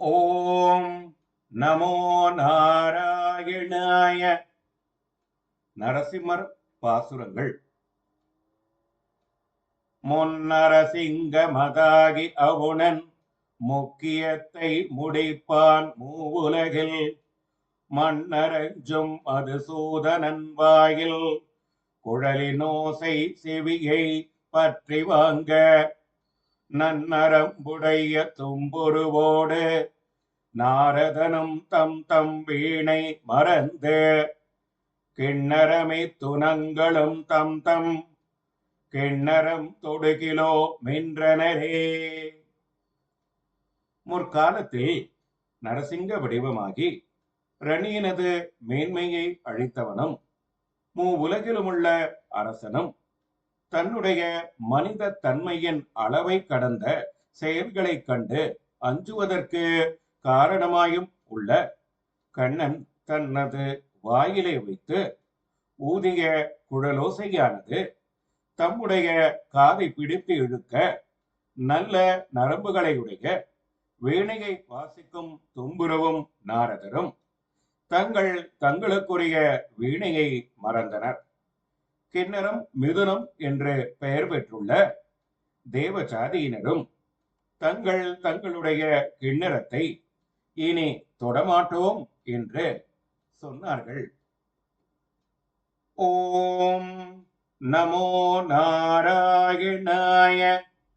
ஓம் நமோ நாராயணாய நரசிம்மர் பாசுரங்கள். முன்னரசிங்க மதாகி அவுணன் முக்கியத்தை முடிப்பான் மூவுலகில். மன்னரஞ்சும் மதுசூதனன் வாயில் குழலினோசை செவியை பற்றி வாங்க. நன்னரம்புடைய தும்புருவோடு நாரதனும் தம் தம் வீணை மறந்து கிண்ணரமை துணங்களும் தம் தம் கிண்ணரம் தொடுகிலோ மின்றனரே. முற்காலத்தில் நரசிங்க வடிவமாகி ரணியினது மேன்மையை அழித்தவனும் மூ உலகிலுமுள்ள அரசனும் தன்னுடைய மனித தன்மையின் அளவை கடந்த செயல்களைக் கண்டு அஞ்சுவதற்கு காரணமாயும் உள்ள கண்ணன் தனது வாயிலை வைத்து ஊதிய குழலோசையானது தம்முடைய காதை பிடித்து இழுக்க நல்ல நரம்புகளையுடைய வீணையை வாசிக்கும் தும்புரவும் நாரதரும் தங்கள் தங்களுக்குரிய வீணையை மறந்தனர். கிண்ணரம் மிதுனம் என்று பெயர் பெற்றுள்ள தேவஜாதியினரும் தங்கள் தங்களுடைய கிண்ணறத்தை இனி தொடமாட்டோம் என்று சொன்னார்கள். ஓம் நமோ நாராயணாய